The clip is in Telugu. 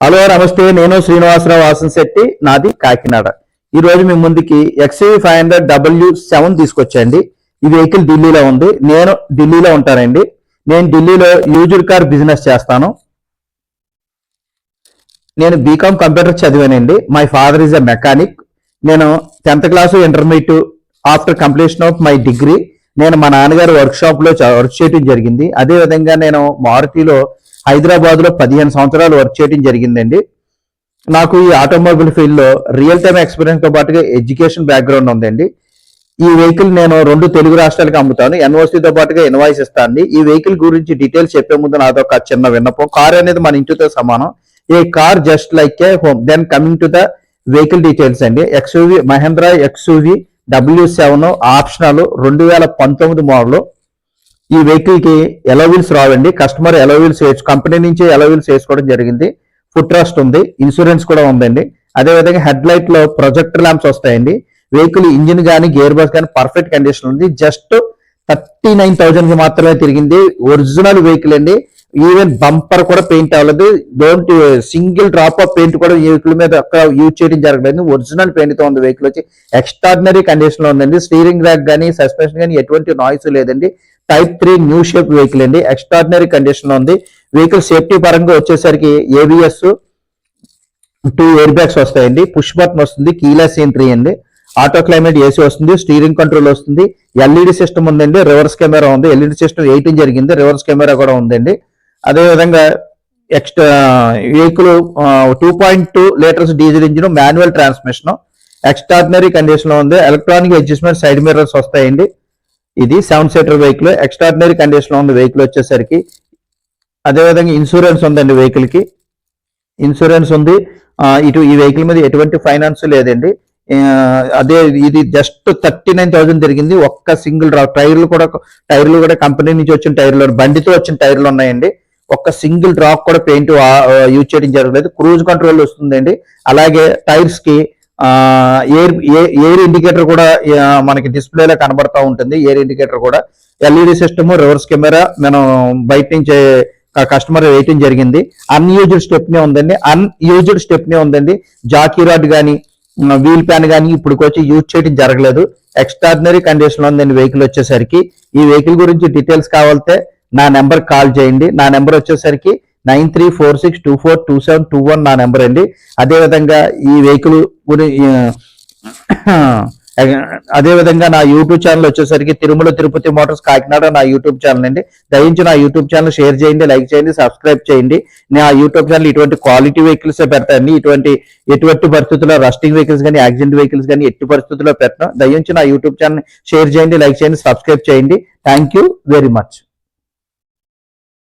హలో నమస్తే నేను శ్రీనివాసరావు వాసన్ శెట్టి నాది కాకినాడ. ఈ రోజు మీ ముందుకి XUV five hundred W seven తీసుకొచ్చండి ఈ వెహికల్ ఢిల్లీలో ఉంది. నేను ఢిల్లీలో ఉంటానండి. నేను ఢిల్లీలో యూజర్ కార్ బిజినెస్ చేస్తాను. నేను BCom computer చదివానండి. My father is a mechanic నేను tenth class intermediate after completion of my degree నేను మా నాన్నగారు వర్క్ షాప్లో చ- వర్క్ చేయడం జరిగింది. అదే విధంగా నేను మారుతిలో హైదరాబాద్లో పదిహేను సంవత్సరాలు వర్క్ చేయడం జరిగిందండి. నాకు ఈ ఆటోమొబైల్ ఫీల్డ్లో రియల్ టైమ్ ఎక్స్పీరియన్స్తో పాటుగా ఎడ్యుకేషన్ బ్యాక్గ్రౌండ్ ఉందండి. ఈ వెహికల్ నేను రెండు తెలుగు రాష్ట్రాలకు అమ్ముతాను. NOC పాటుగా ఇన్వాయిస్ ఇస్తాను ఈ వెహికల్ గురించి డీటెయిల్స్ చెప్పే ముందు నాతో ఒక చిన్న విన్నపం. కార్ అనేది మన ఇంటితో సమానం. A car just like a home then coming to the vehicle details అండి. XUV Mahindra XUV W seven optional రెండు వేల పంతొమ్మిది మోడల్ ఈ వెహికల్కి రావండి. కస్టమర్ ఎలవీల్స్ కంపెనీ నుంచి ఎలోవిల్స్ వేసుకోవడం జరిగింది. ఫుడ్ ట్రస్ట్ ఉంది. ఇన్సూరెన్స్ కూడా ఉందండి. అదే విధంగా హెడ్ లైట్లో ప్రొజెక్టర్ ల్యాంప్స్ వస్తాయండి. వెహికల్ ఇంజిన్ కానీ గేర్ బాక్స్ కానీ పర్ఫెక్ట్ కండిషన్ ఉంది. జస్ట్ థర్టీ నైన్ థౌజండ్కి మాత్రమే తిరిగింది. ఒరిజినల్ వెహికల్ అండి. ఈవెన్ బంపర్ కూడా పెయింట్ అవ్వలేదు. Don't single drop of paint కూడా వెహికల్ మీద యూజ్ చేయడం జరగలేదు. ఒరిజినల్ పెయింట్తో ఉంది వెహికల్ వచ్చి. ఎక్స్ట్రాడినరీ కండిషన్లో ఉందండి. స్టీరింగ్ ర్యాక్ కానీ సస్పెన్షన్ కానీ ఎటువంటి నాయిస్ లేదండి. Type three new shape vehicle అండి. ఎక్స్ట్రాడినరీ కండిషన్లో ఉంది. వెహికల్ సేఫ్టీ పరంగా వచ్చేసరికి ఏబిఎస్ టూ ఎయిర్ బ్యాగ్స్ వస్తాయండి. పుష్ బటన్ వస్తుంది. కీలెస్ ఎంట్రీ అండి. ఆటో క్లైమేట్ ఏసీ వస్తుంది. స్టీరింగ్ కంట్రోల్ వస్తుంది. ఎల్ఈడి సిస్టమ్ ఉందండి. రివర్స్ కెమెరా ఉంది. ఎల్ఈడి సిస్టమ్ ఎయిటీన్ జరిగింది. రివర్స్ కెమెరా కూడా ఉందండి. అదే విధంగా extra vehicle two point two litres diesel engine manual transmission extraordinary కండిషన్లో ఉంది. ఎలక్ట్రానిక్ అడ్జస్ట్మెంట్ సైడ్ మిర్రర్స్ వస్తాయండి. ఇది సెవెన్ సీటర్ వెహికల్ ఎక్స్ట్రాడినరీ కండిషన్లో ఉంది వెహికల్ వచ్చేసరికి. అదే విధంగా ఇన్సూరెన్స్ ఉందండి వెహికల్కి ఇన్సూరెన్స్ ఉంది. ఇటు ఈ వెహికల్ మీద ఎటువంటి ఫైనాన్స్ లేదండి. అదే ఇది జస్ట్ థర్టీ నైన్ థౌసండ్ తిరిగింది. ఒక్క సింగిల్ డ్రాప్ టైర్లు కూడా టైర్లు కూడా కంపెనీ నుంచి వచ్చిన టైర్లు బండితో వచ్చిన టైర్లు ఉన్నాయండి. ఒక్క సింగిల్ డ్రాప్ కూడా పెయింట్ యూజ్ చేయడం జరగలేదు. క్రూజ్ కంట్రోల్ వస్తుందండి. అలాగే టైర్స్కి ఎయిర్ ఎయిర్ ఇండికేటర్ కూడా మనకి డిస్ప్లేలో కనబడతా ఉంటుంది. ఎయిర్ ఇండికేటర్ కూడా. ఎల్ఈడి సిస్టమ్ రివర్స్ కెమెరా మనం బయట నుంచి కస్టమర్ వేయటం జరిగింది. అన్యూజ్డ్ స్టెప్నే ఉందండి. అన్యూజ్డ్ స్టెప్నే ఉందండి. జాకీ రాడ్ కానీ వీల్ ప్యాన్ కానీ ఇప్పుడు వచ్చి యూజ్ చేయడం జరగలేదు. ఎక్స్ట్రాడినరీ కండిషన్లో ఉందండి వెహికల్ వచ్చేసరికి. ఈ వెహికల్ గురించి డీటెయిల్స్ కావాలంటే నా నెంబర్ కాల్ చేయండి. నా నెంబర్ వచ్చేసరికి nine three four six two four two seven two one నా నెంబర్ అండి. అదే విధంగా ఈ వెహికల్ అదే విధంగా నా యూట్యూబ్ ఛానల్ వచ్చేసరికి తిరుమల తిరుపతి మోటార్స్ కాకినాడ నా యూట్యూబ్ ఛానల్ అండి. దయించి నా యూట్యూబ్ ఛానల్ షేర్ చేయండి లైక్ చేయండి సబ్స్క్రైబ్ చేయండి. నా యూట్యూబ్ ఛానల్ ఇటువంటి క్వాలిటీ వెహికల్స్ పెడతాను ఇటువంటి ఎటువంటి పరిస్థితుల్లో రస్టింగ్ వెహికల్స్ కానీ యాక్సిడెంట్ వెహికల్స్ కానీ ఎట్టి పరిస్థితుల్లో పెట్టను. దయించి నా యూట్యూబ్ ఛానల్ షేర్ చేయండి లైక్ చేయండి సబ్స్క్రైబ్ చేయండి. Thank you very much.